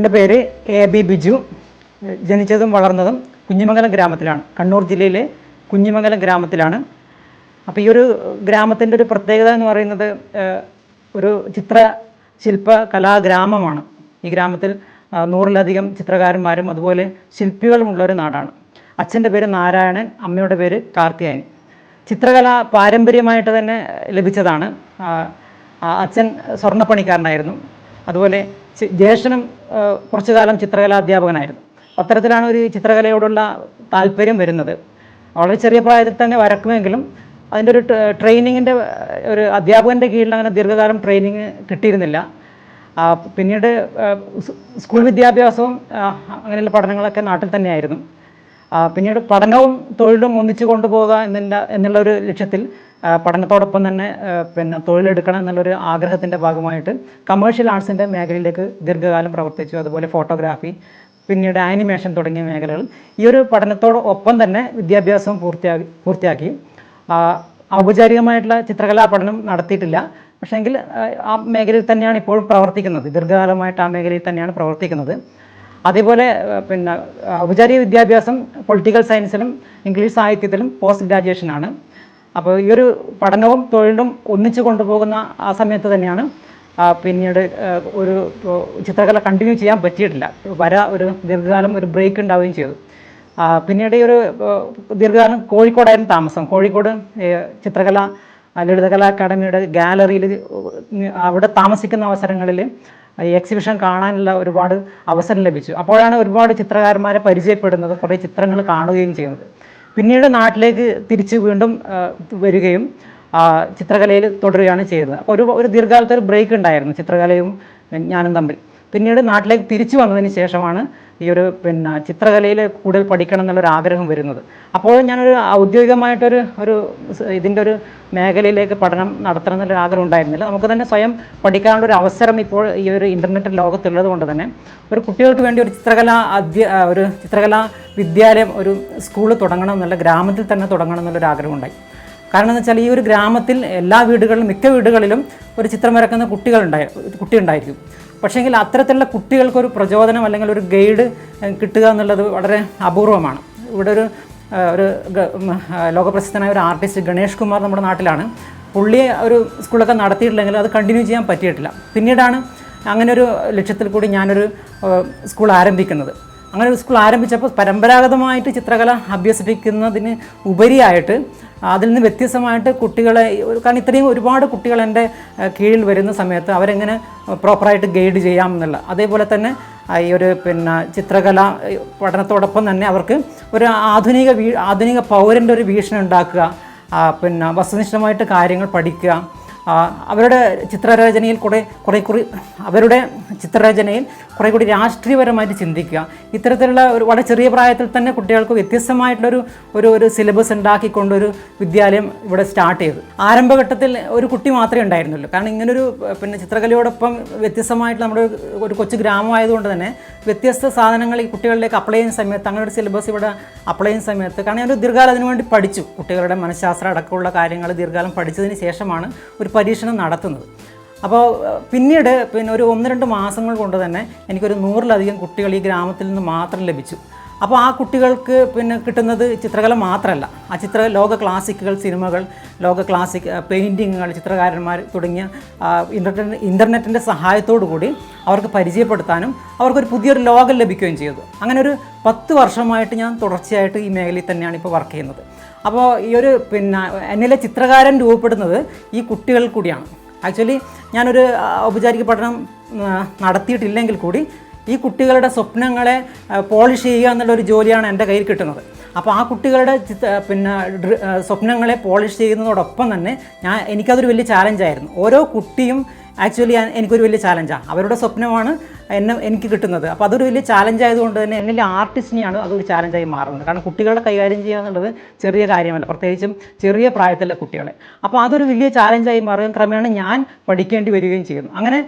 എന്റെ പേര് A B Biju. ജനിച്ചതും വളർന്നതും കുഞ്ഞിമംഗലം ഗ്രാമത്തിലാണ്. കണ്ണൂർ ജില്ലയിലെ കുഞ്ഞിമംഗലം ഗ്രാമത്തിലാണ്. അപ്പോൾ ഈ ഒരു ഗ്രാമത്തിന്റെ ഒരു പ്രത്യേകത എന്ന് പറയുന്നത് ഒരു ചിത്ര ശില്പ കലാഗ്രാമമാണ് ഈ ഗ്രാമത്തിൽ നൂറിലധികം ചിത്രകാരന്മാരും അതുപോലെ ശില്പികളുമുള്ള ഒരു നാടാണ്. അച്ഛന്റെ പേര് നാരായണൻ അമ്മയുടെ പേര് കാർത്തിയായനി ചിത്രകല പാരമ്പര്യമായിട്ട് തന്നെ ലഭിച്ചതാണ്. അച്ഛൻ സ്വർണപ്പണിക്കാരനായിരുന്നു. അതുപോലെ ജ്യേഷ്ഠനും കുറച്ചു കാലം ചിത്രകലാ അധ്യാപകനായിരുന്നു അത്തരത്തിലാണ് ഒരു ചിത്രകലയോടുള്ള താല്പര്യം വരുന്നത്. വളരെ ചെറിയ പ്രായത്തിൽ തന്നെ വരക്കുമെങ്കിലും അതിന്റെ ഒരു ട്രെയിനിങ്ങിന്റെ ഒരു അധ്യാപകന്റെ കീഴിൽ അങ്ങനെ ദീർഘകാലം ട്രെയിനിങ് കിട്ടിയിരുന്നില്ല. പിന്നീട് സ്കൂൾ വിദ്യാഭ്യാസവും അങ്ങനെയുള്ള പഠനങ്ങളൊക്കെ നാട്ടിൽ തന്നെയായിരുന്നു. പിന്നീട് പഠനവും തൊഴിലും ഒന്നിച്ചു കൊണ്ടുപോകുക എന്നുള്ള എന്നുള്ള ഒരു ലക്ഷ്യത്തിൽ പഠനത്തോടൊപ്പം തന്നെ പിന്നെ തൊഴിലെടുക്കണം എന്നുള്ളൊരു ആഗ്രഹത്തിന്റെ ഭാഗമായിട്ട് കമേഴ്ഷ്യൽ ആർട്സിന്റെ മേഖലയിലേക്ക് ദീർഘകാലം പ്രവർത്തിച്ചു. അതുപോലെ ഫോട്ടോഗ്രാഫി പിന്നീട് ആനിമേഷൻ തുടങ്ങിയ മേഖലകൾ. ഈ ഒരു പഠനത്തോടൊപ്പം തന്നെ വിദ്യാഭ്യാസം പൂർത്തിയാക്കി. പൂർത്തിയാക്കി ഔപചാരികമായിട്ടുള്ള ചിത്രകലാ പഠനം നടത്തിയിട്ടില്ല. പക്ഷേങ്കിൽ ആ മേഖലയിൽ തന്നെയാണ് ഇപ്പോഴും പ്രവർത്തിക്കുന്നത്. ദീർഘകാലമായിട്ട് ആ മേഖലയിൽ തന്നെയാണ് പ്രവർത്തിക്കുന്നത്. അതേപോലെ പിന്നെ ഔപചാരിക വിദ്യാഭ്യാസം പൊളിറ്റിക്കൽ സയൻസിലും ഇംഗ്ലീഷ് സാഹിത്യത്തിലും പോസ്റ്റ് ഗ്രാജുവേഷനാണ്. അപ്പോൾ ഈ ഒരു പഠനവും തൊഴിലും ഒന്നിച്ചു കൊണ്ടുപോകുന്ന ആ സമയത്ത് തന്നെയാണ് പിന്നീട് ഒരു ചിത്രകല കണ്ടിന്യൂ ചെയ്യാൻ പറ്റിയിട്ടില്ല. വര ഒരു ദീർഘകാലം ഒരു ബ്രേക്ക് ഉണ്ടാവുകയും ചെയ്തു. പിന്നീട് ഈ ഒരു ദീർഘകാലം കോഴിക്കോടായിരുന്നു താമസം. കോഴിക്കോട് ചിത്രകല ലളിതകലാ അക്കാദമിയുടെ ഗാലറിയിൽ അവിടെ താമസിക്കുന്ന അവസരങ്ങളിൽ ഈ എക്സിബിഷൻ കാണാനുള്ള ഒരുപാട് അവസരം ലഭിച്ചു. അപ്പോഴാണ് ഒരുപാട് ചിത്രകാരന്മാരെ പരിചയപ്പെടുന്നത്. കുറേ ചിത്രങ്ങൾ കാണുകയും ചെയ്യുന്നത്. പിന്നീട് നാട്ടിലേക്ക് തിരിച്ച് വീണ്ടും വരികയും ചിത്രകലയിൽ തുടരുകയാണ് ചെയ്തത്. അപ്പോൾ ഒരു ഒരു ദീർഘകാലത്തെ ഒരു ബ്രേക്ക് ഉണ്ടായിരുന്നു ചിത്രകലയും ഞാനും തമ്മിൽ. പിന്നീട് നാട്ടിലേക്ക് തിരിച്ചു വന്നതിന് ശേഷമാണ് ഈ ഒരു പിന്നെ ചിത്രകലയിൽ കൂടുതൽ പഠിക്കണം എന്നുള്ളൊരു ആഗ്രഹം വരുന്നത്. അപ്പോൾ ഞാനൊരു ഔദ്യോഗികമായിട്ടൊരു ഒരു ഇതിന്റെ ഒരു മേഖലയിലേക്ക് പഠനം നടത്തണം എന്നുള്ളൊരു ആഗ്രഹം ഉണ്ടായിരുന്നില്ല. നമുക്ക് തന്നെ സ്വയം പഠിക്കാനുള്ളൊരു അവസരം ഇപ്പോൾ ഈ ഒരു ഇന്റർനെറ്റ് ലോകത്തുള്ളത് കൊണ്ട് തന്നെ ഒരു കുട്ടികൾക്ക് വേണ്ടി ഒരു ചിത്രകലാ അധ്യ ഒരു ചിത്രകലാ വിദ്യാലയം ഒരു സ്കൂൾ തുടങ്ങണം എന്നുള്ള ഗ്രാമത്തിൽ തന്നെ തുടങ്ങണം എന്നുള്ളൊരു ആഗ്രഹം ഉണ്ടായി. കാരണം എന്ന് വെച്ചാൽ ഈ ഒരു ഗ്രാമത്തിൽ എല്ലാ വീടുകളിലും മിക്ക വീടുകളിലും ഒരു ചിത്രം വരക്കുന്ന കുട്ടികളുണ്ടായി കുട്ടി ഉണ്ടായിരിക്കും പക്ഷേങ്കിൽ അത്തരത്തിലുള്ള കുട്ടികൾക്കൊരു പ്രചോദനം അല്ലെങ്കിൽ ഒരു ഗൈഡ് കിട്ടുക എന്നുള്ളത് വളരെ അപൂർവമാണ്. ഇവിടെ ഒരു ഒരു ലോകപ്രസിദ്ധനായ ഒരു ആർട്ടിസ്റ്റ് ഗണേഷ് കുമാർ നമ്മുടെ നാട്ടിലാണ്. പുള്ളി ഒരു സ്കൂളൊക്കെ നടത്തിയിട്ടില്ലെങ്കിൽ അത് കണ്ടിന്യൂ ചെയ്യാൻ പറ്റിയിട്ടില്ല. പിന്നീടാണ് അങ്ങനെ ഒരു ലക്ഷ്യത്തിൽ കൂടി ഞാനൊരു സ്കൂൾ ആരംഭിക്കുന്നത്. അങ്ങനെ ഒരു സ്കൂൾ ആരംഭിച്ചപ്പോൾ പരമ്പരാഗതമായിട്ട് ചിത്രകല അഭ്യസിപ്പിക്കുന്നതിന് ഉപരിയായിട്ട് അതിൽ നിന്ന് വ്യത്യസ്തമായിട്ട് കുട്ടികളെ കാരണം ഇത്രയും ഒരുപാട് കുട്ടികൾ എന്റെ കീഴിൽ വരുന്ന സമയത്ത് അവരെങ്ങനെ പ്രോപ്പറായിട്ട് ഗൈഡ് ചെയ്യാം എന്നുള്ള. അതേപോലെ തന്നെ ഈ ഒരു പിന്നെ ചിത്രകല പഠനത്തോടൊപ്പം തന്നെ അവർക്ക് ഒരു ആധുനിക വീ ആധുനിക പൗരന്റെ ഒരു വീക്ഷണം ഉണ്ടാക്കുക പിന്നെ വസ്തുനിഷ്ഠമായിട്ട് കാര്യങ്ങൾ പഠിക്കുക അവരുടെ ചിത്രരചനയിൽ കുറേ കുറേ കുറി അവരുടെ ചിത്രരചനയിൽ കുറേ കൂടി രാഷ്ട്രീയപരമായിട്ട് ചിന്തിക്കുക. ഇത്തരത്തിലുള്ള ഒരു വളരെ ചെറിയ പ്രായത്തിൽ തന്നെ കുട്ടികൾക്ക് വ്യത്യസ്തമായിട്ടുള്ളൊരു ഒരു ഒരു സിലബസ് ഉണ്ടാക്കിക്കൊണ്ടൊരു വിദ്യാലയം ഇവിടെ സ്റ്റാർട്ട് ചെയ്തു. ആരംഭഘട്ടത്തിൽ ഒരു കുട്ടി മാത്രമേ ഉണ്ടായിരുന്നുള്ളൂ. കാരണം ഇങ്ങനൊരു പിന്നെ ചിത്രകലയോടൊപ്പം വ്യത്യസ്തമായിട്ട് നമ്മുടെ ഒരു കൊച്ചു ഗ്രാമമായതുകൊണ്ട് തന്നെ വ്യത്യസ്ത സാധനങ്ങൾ ഈ കുട്ടികളിലേക്ക് അപ്ലൈ ചെയ്യുന്ന സമയത്ത് അങ്ങനെ ഒരു സിലബസ് ഇവിടെ അപ്ലൈ ചെയ്യുന്ന സമയത്ത് കാരണം ഞാൻ ഒരു ദീർഘകാലം അതിനു വേണ്ടി പഠിച്ചു. കുട്ടികളുടെ മനഃശാസ്ത്രം അടക്കമുള്ള കാര്യങ്ങൾ ദീർഘകാലം പഠിച്ചതിന് ശേഷമാണ് ഒരു പരീക്ഷണം നടത്തുന്നത്. അപ്പോൾ പിന്നീട് പിന്നെ ഒരു ഒന്ന് രണ്ട് മാസങ്ങൾ കൊണ്ട് തന്നെ എനിക്കൊരു നൂറിലധികം കുട്ടികൾ ഈ ഗ്രാമത്തിൽ നിന്ന് മാത്രം ലഭിച്ചു. അപ്പോൾ ആ കുട്ടികൾക്ക് പിന്നെ കിട്ടുന്നത് ചിത്രകല മാത്രമല്ല. ആ ചിത്ര ലോക ക്ലാസിക്കുകൾ സിനിമകൾ ലോക ക്ലാസിക് പെയിന്റിങ്ങുകൾ ചിത്രകാരന്മാർ തുടങ്ങിയ ഇന്റർനെറ്റ് ഇന്റർനെറ്റിന്റെ സഹായത്തോടു കൂടി അവർക്ക് പരിചയപ്പെടുത്താനും അവർക്കൊരു പുതിയൊരു ലോകം ലഭിക്കുകയും ചെയ്തു. അങ്ങനെ ഒരു പത്ത് വർഷമായിട്ട് ഞാൻ തുടർച്ചയായിട്ട് ഈ മേഖലയിൽ തന്നെയാണ് ഇപ്പോൾ വർക്ക് ചെയ്യുന്നത്. അപ്പോൾ ഈ ഒരു പിന്നെ എന്നിലെ ചിത്രകാരൻ രൂപപ്പെടുന്നത് ഈ കുട്ടികൾ കൂടിയാണ്. ആക്ച്വലി ഞാനൊരു ഔപചാരിക പഠനം നടത്തിയിട്ടില്ലെങ്കിൽ കൂടി ഈ കുട്ടികളുടെ സ്വപ്നങ്ങളെ പോളിഷ് ചെയ്യുക എന്നുള്ളൊരു ജോലിയാണ് എന്റെ കയ്യിൽ കിട്ടുന്നത്. അപ്പോൾ ആ കുട്ടികളുടെ പിന്നെ സ്വപ്നങ്ങളെ പോളിഷ് ചെയ്യുന്നതോടൊപ്പം തന്നെ ഞാൻ എനിക്കതൊരു വലിയ ചാലഞ്ചായിരുന്നു ഓരോ കുട്ടിയും ആക്ച്വലി എനിക്കൊരു വലിയ ചാലഞ്ചാണ് അവരുടെ സ്വപ്നമാണ് എന്നെ എനിക്ക് കിട്ടുന്നത്. അപ്പോൾ അതൊരു വലിയ ചാലഞ്ച് ആയതുകൊണ്ട് തന്നെ എന്നിലെ ആർട്ടിസ്റ്റിനെയാണ് അതൊരു ചാലഞ്ചായി മാറുന്നത്. കാരണം കുട്ടികളെ കൈകാര്യം ചെയ്യുക എന്നുള്ളത് ചെറിയ കാര്യമല്ല. പ്രത്യേകിച്ചും ചെറിയ പ്രായത്തിലെ കുട്ടികളെ. അപ്പോൾ അതൊരു വലിയ ചാലഞ്ചായി മാറുകയും ക്രമേണ ഞാൻ പഠിക്കേണ്ടി വരികയും ചെയ്യുന്നു. അങ്ങനെ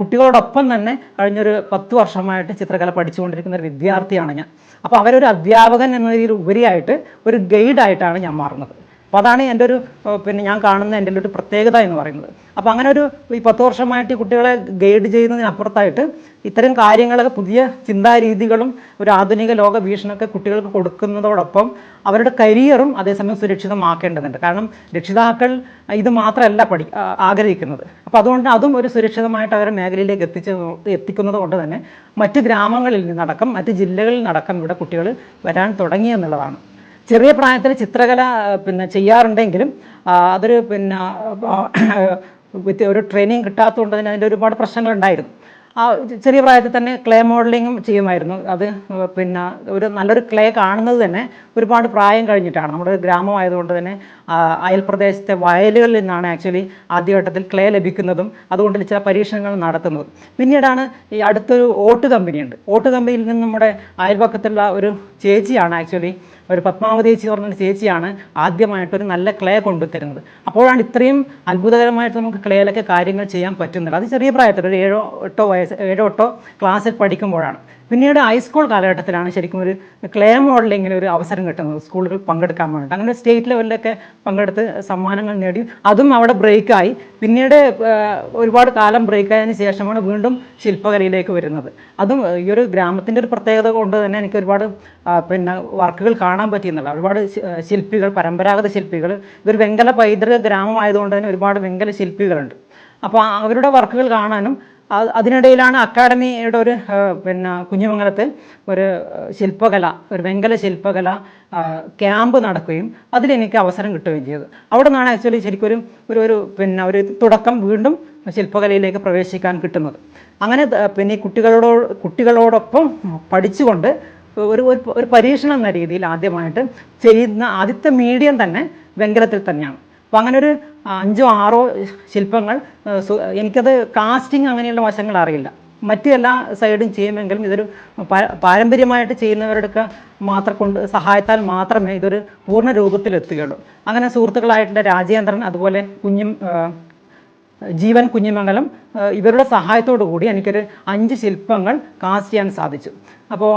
കുട്ടികളോടൊപ്പം തന്നെ കഴിഞ്ഞൊരു പത്ത് വർഷമായിട്ട് ചിത്രകല പഠിച്ചുകൊണ്ടിരിക്കുന്ന ഒരു വിദ്യാർത്ഥിയാണ് ഞാൻ. അപ്പോൾ അവരൊരു അധ്യാപകൻ എന്നതിൽ ഉപരിയായിട്ട് ഒരു ഗൈഡായിട്ടാണ് ഞാൻ മാറുന്നത്. അപ്പോൾ അതാണ് എന്റെ ഒരു പിന്നെ ഞാൻ കാണുന്ന എന്റെ ഒരു പ്രത്യേകത എന്ന് പറയുന്നത്. അപ്പോൾ അങ്ങനെ ഒരു ഈ പത്ത് വർഷമായിട്ട് കുട്ടികളെ ഗൈഡ് ചെയ്യുന്നതിനപ്പുറത്തായിട്ട് ഇത്തരം കാര്യങ്ങളൊക്കെ പുതിയ ചിന്താരീതികളും ഒരു ആധുനിക ലോക വീക്ഷണമൊക്കെ കുട്ടികൾക്ക് കൊടുക്കുന്നതോടൊപ്പം അവരുടെ കരിയറും അതേസമയം സുരക്ഷിതമാക്കേണ്ടതുണ്ട്. കാരണം രക്ഷിതാക്കൾ ഇത് മാത്രമല്ല പഠി ആഗ്രഹിക്കുന്നത്. അപ്പോൾ അതുകൊണ്ട് അതും ഒരു സുരക്ഷിതമായിട്ട് അവരുടെ മേഖലയിലേക്ക് എത്തിച്ച് എത്തിക്കുന്നത് കൊണ്ട് തന്നെ മറ്റ് ഗ്രാമങ്ങളിൽ നിന്നടക്കം മറ്റ് ജില്ലകളിൽ നിന്നടക്കം ഇവിടെ കുട്ടികൾ വരാൻ തുടങ്ങി എന്നുള്ളതാണ്. ചെറിയ പ്രായത്തിൽ ചിത്രകല പിന്നെ ചെയ്യാറുണ്ടെങ്കിലും അതൊരു പിന്നെ വിത്ത് ഒരു ട്രെയിനിങ് കിട്ടാത്തതുകൊണ്ട് തന്നെ അതിന്റെ ഒരുപാട് പ്രശ്നങ്ങളുണ്ടായിരുന്നു. ആ ചെറിയ പ്രായത്തിൽ തന്നെ ക്ലേ മോഡലിങ്ങും ചെയ്യുമായിരുന്നു. അത് പിന്നെ ഒരു നല്ലൊരു ക്ലേ കാണുന്നത് തന്നെ ഒരുപാട് പ്രായം കഴിഞ്ഞിട്ടാണ്. നമ്മുടെ ഗ്രാമമായതുകൊണ്ട് തന്നെ അയൽപ്രദേശത്തെ വയലുകളിൽ നിന്നാണ് ആക്ച്വലി ആദ്യഘട്ടത്തിൽ ക്ലേ ലഭിക്കുന്നതും അതുകൊണ്ട് ചില പരീക്ഷണങ്ങൾ നടത്തുന്നതും. പിന്നീടാണ് ഈ അടുത്തൊരു ഓട്ട് കമ്പനിയുണ്ട്. ഓട്ട് കമ്പനിയിൽ നിന്ന് നമ്മുടെ അയൽപക്കത്തുള്ള ഒരു ചേച്ചിയാണ് ആക്ച്വലി ഒരു പത്മാവതി ചേച്ചി പറഞ്ഞൊരു ചേച്ചിയാണ് ആദ്യമായിട്ടൊരു നല്ല ക്ലേ കൊണ്ടുതരുന്നത് അപ്പോഴാണ് ഇത്രയും അത്ഭുതകരമായിട്ട് നമുക്ക് ക്ലേയിലൊക്കെ കാര്യങ്ങൾ ചെയ്യാൻ പറ്റുന്നത്. അത് ചെറിയ പ്രായത്തിൽ ഒരു ഏഴോ എട്ടോ വയസ്സ് ഏഴോ എട്ടോ ക്ലാസ്സിൽ പഠിക്കുമ്പോഴാണ്. പിന്നീട് ഹൈസ്കൂൾ കാലഘട്ടത്തിലാണ് ശരിക്കും ഒരു ക്ലേ മോഡലിങ്ങിന് ഒരു അവസരം കിട്ടുന്നത്. സ്കൂളുകൾ പങ്കെടുക്കാൻ വേണ്ടി അങ്ങനെ സ്റ്റേറ്റ് ലെവലിലൊക്കെ പങ്കെടുത്ത് സമ്മാനങ്ങൾ നേടി. അതും അവിടെ ബ്രേക്കായി പിന്നീട് ഒരുപാട് കാലം ബ്രേക്കായതിനു ശേഷമാണ് വീണ്ടും ശില്പകലയിലേക്ക് വരുന്നത്. അതും ഈ ഒരു ഗ്രാമത്തിന്റെ ഒരു പ്രത്യേകത കൊണ്ട് തന്നെ എനിക്ക് ഒരുപാട് പിന്നെ വർക്കുകൾ കാണാൻ പറ്റിയെന്നുള്ള ഒരുപാട് ശില്പികൾ പരമ്പരാഗത ശില്പികൾ. ഇതൊരു വെങ്കല പൈതൃക ഗ്രാമമായതുകൊണ്ട് തന്നെ ഒരുപാട് വെങ്കല ശില്പികളുണ്ട്. അപ്പോൾ അവരുടെ വർക്കുകൾ കാണാനും അതിനിടയിലാണ് അക്കാഡമിയുടെ ഒരു പിന്നെ കുഞ്ഞുമംഗലത്ത് ഒരു ശില്പകല ഒരു വെങ്കല ശില്പകല ക്യാമ്പ് നടക്കുകയും അതിലെനിക്ക് അവസരം കിട്ടുകയും ചെയ്തു. അവിടെ നിന്നാണ് ആക്ച്വലി ശരിക്കൊരു ഒരു ഒരു പിന്നെ ഒരു തുടക്കം വീണ്ടും ശില്പകലയിലേക്ക് പ്രവേശിക്കാൻ കിട്ടുന്നത്. അങ്ങനെ പിന്നെ കുട്ടികളോ കുട്ടികളോട് കുട്ടികളോടൊപ്പം പഠിച്ചുകൊണ്ട് ഒരു ഒരു പരീക്ഷണം എന്ന രീതിയിൽ ആദ്യമായിട്ട് ചെയ്യുന്ന ആദ്യത്തെ മീഡിയം തന്നെ വെങ്കലത്തിൽ തന്നെയാണ്. അപ്പോൾ അങ്ങനെ ഒരു അഞ്ചോ ആറോ ശില്പങ്ങൾ എനിക്കത് കാസ്റ്റിംഗ് അങ്ങനെയുള്ള വശങ്ങൾ അറിയില്ല. മറ്റു എല്ലാ സൈഡും ചെയ്യുമെങ്കിലും ഇതൊരു പാരമ്പര്യമായിട്ട് ചെയ്യുന്നവരുടെയൊക്കെ മാത്രം കൊണ്ട് സഹായത്താൽ മാത്രമേ ഇതൊരു പൂർണ രൂപത്തിലെത്തുകയുള്ളൂ. അങ്ങനെ സുഹൃത്തുക്കളായിട്ടുള്ള രാജേന്ദ്രൻ അതുപോലെ കുഞ്ഞും ജീവൻ കുഞ്ഞിമംഗലം ഇവരുടെ സഹായത്തോടു കൂടി എനിക്കൊരു അഞ്ച് ശില്പങ്ങൾ കാസ്റ്റ് ചെയ്യാൻ സാധിച്ചു. അപ്പോൾ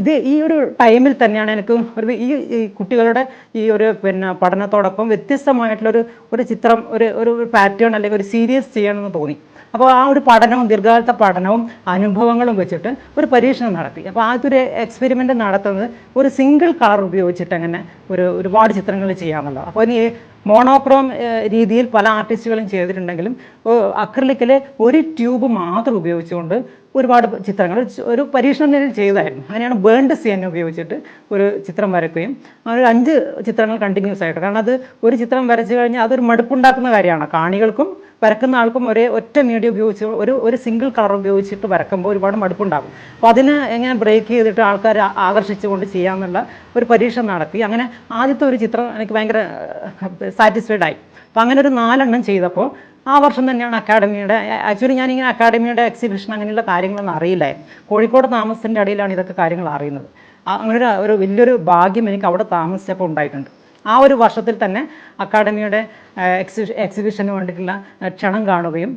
ഇത് ഈ ഒരു ടൈമിൽ തന്നെയാണ് എനിക്ക് ഒരു ഈ കുട്ടികളുടെ ഈ ഒരു പിന്നെ പഠനത്തോടൊപ്പം വ്യത്യസ്തമായിട്ടുള്ളൊരു ഒരു ചിത്രം ഒരു ഒരു പാറ്റേൺ അല്ലെങ്കിൽ ഒരു സീരീസ് ചെയ്യണമെന്ന് തോന്നി. അപ്പോൾ ആ ഒരു പഠനവും ദീർഘകാലത്തെ പഠനവും അനുഭവങ്ങളും വെച്ചിട്ട് ഒരു പരീക്ഷണം നടത്തി. അപ്പോൾ ആദ്യത്തെ ഒരു എക്സ്പെരിമെന്റ് നടത്തുന്നത് ഒരു സിംഗിൾ കളർ ഉപയോഗിച്ചിട്ട് അങ്ങനെ ഒരു ഒരുപാട് ചിത്രങ്ങൾ ചെയ്യാമെന്നുള്ളത് അപ്പോൾ ഇനി മോണോക്രോം രീതിയിൽ പല ആർട്ടിസ്റ്റുകളും ചെയ്തിട്ടുണ്ടെങ്കിലും അക്രിലിക്കിലെ ഒരു ട്യൂബ് മാത്രം ഉപയോഗിച്ചുകൊണ്ട് ഒരുപാട് ചിത്രങ്ങൾ. ഒരു പരീക്ഷണം നിലയിൽ ചെയ്തായിരുന്നു. അങ്ങനെയാണ് ബേൺഡ് സി എന്നെ ഉപയോഗിച്ചിട്ട് ഒരു ചിത്രം വരയ്ക്കുകയും ആ ഒരു അഞ്ച് ചിത്രങ്ങൾ കണ്ടിന്യൂസ് ആയിട്ട്. കാരണം അത് ഒരു ചിത്രം വരച്ചു കഴിഞ്ഞാൽ അതൊരു മടുപ്പുണ്ടാക്കുന്ന കാര്യമാണ്. കാണികൾക്കും വരക്കുന്ന ആൾക്കും ഒരേ ഒറ്റ മീഡിയ ഉപയോഗിച്ച് ഒരു ഒരു സിംഗിൾ കളർ ഉപയോഗിച്ചിട്ട് വരക്കുമ്പോൾ ഒരുപാട് മടുപ്പുണ്ടാകും. അപ്പോൾ അതിന് എങ്ങനെ ബ്രേക്ക് ചെയ്തിട്ട് ആൾക്കാരെ ആകർഷിച്ചുകൊണ്ട് ചെയ്യാമെന്നുള്ള ഒരു പരീക്ഷണം നടത്തി. അങ്ങനെ ആദ്യത്തെ ഒരു ചിത്രം എനിക്ക് ഭയങ്കര സാറ്റിസ്ഫൈഡ് ആയി. അപ്പോൾ അങ്ങനെ ഒരു നാലെണ്ണം ചെയ്തപ്പോൾ ആ വർഷം തന്നെയാണ് അക്കാഡമിയുടെ ആക്ച്വലി ഞാനിങ്ങനെ അക്കാഡമിയുടെ എക്സിബിഷൻ അങ്ങനെയുള്ള കാര്യങ്ങളൊന്നും അറിയില്ലായിരുന്നു. കോഴിക്കോട് താമസത്തിന്റെ ഇടയിലാണ് ഇതൊക്കെ കാര്യങ്ങൾ അറിയുന്നത്. അങ്ങനെ ഒരു ഒരു വലിയൊരു ഭാഗ്യം എനിക്ക് അവിടെ താമസിച്ചപ്പോൾ ഉണ്ടായിട്ടുണ്ട്. ആ ഒരു വർഷത്തിൽ തന്നെ അക്കാഡമിയുടെ എക്സിബി എക്സിബിഷന് വേണ്ടിയിട്ടുള്ള ക്ഷണം കാണുകയും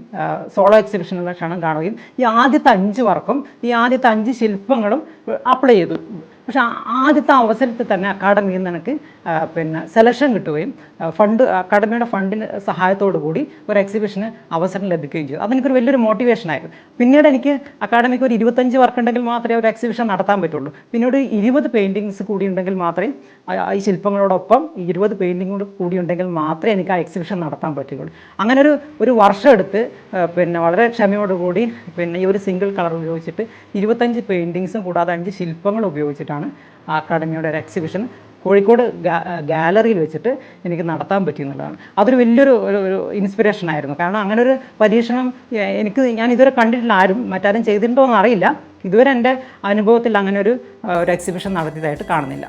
സോളോ എക്സിബിഷനുള്ള ക്ഷണം കാണുകയും ഈ ആദ്യത്തെ അഞ്ച് വർക്കും ഈ ആദ്യത്തെ അഞ്ച് ശില്പങ്ങളും അപ്ലൈ ചെയ്തു. പക്ഷെ ആദ്യത്തെ അവസരത്തിൽ തന്നെ അക്കാഡമിയിൽ നിന്ന് എനിക്ക് പിന്നെ സെലക്ഷൻ കിട്ടുകയും ഫണ്ട് അക്കാഡമിയുടെ ഫണ്ടിന് സഹായത്തോടു കൂടി ഒരു എക്സിബിഷന് അവസരം ലഭിക്കുകയും ചെയ്തു. അതെനിക്കൊരു വലിയൊരു മോട്ടിവേഷനായിരുന്നു പിന്നീട് എനിക്ക് അക്കാഡമിക്ക് ഒരു ഇരുപത്തഞ്ച് വർക്ക് ഉണ്ടെങ്കിൽ മാത്രമേ ഒരു എക്സിബിഷൻ നടത്താൻ പറ്റുള്ളൂ. പിന്നീട് ഇരുപത് പെയിന്റിങ്സ് കൂടി ഉണ്ടെങ്കിൽ മാത്രമേ ഈ ശില്പങ്ങളോടൊപ്പം ഈ ഇരുപത് പെയിന്റിംഗ് കൂടി കൂടി ഉണ്ടെങ്കിൽ മാത്രമേ എനിക്ക് ആ എക്സിബിഷൻ നടത്താൻ പറ്റുകയുള്ളൂ. അങ്ങനെ ഒരു ഒരു വർഷം എടുത്ത് പിന്നെ വളരെ ക്ഷമയോടുകൂടി പിന്നെ ഈ ഒരു സിംഗിൾ കളർ ഉപയോഗിച്ചിട്ട് ഇരുപത്തഞ്ച് പെയിന്റിങ്സും കൂടാതെ അഞ്ച് ശില്പങ്ങൾ ഉപയോഗിച്ചിട്ടാണ് ആ അക്കാഡമിയുടെ ഒരു എക്സിബിഷൻ കോഴിക്കോട് ഗാലറിയിൽ വെച്ചിട്ട് എനിക്ക് നടത്താൻ പറ്റിയെന്നുള്ളതാണ് അതൊരു വലിയൊരു ഒരു ഇൻസ്പിറേഷൻ ആയിരുന്നു. കാരണം അങ്ങനെ ഒരു പരീക്ഷണം എനിക്ക് ഞാൻ ഇതുവരെ കണ്ടിട്ടില്ല ആരും മറ്റാരും ചെയ്തിട്ടുണ്ടോ എന്ന് അറിയില്ല. ഇതുവരെ എന്റെ അനുഭവത്തിൽ അങ്ങനെ ഒരു ഒരു എക്സിബിഷൻ നടത്തിയതായിട്ട് കാണുന്നില്ല.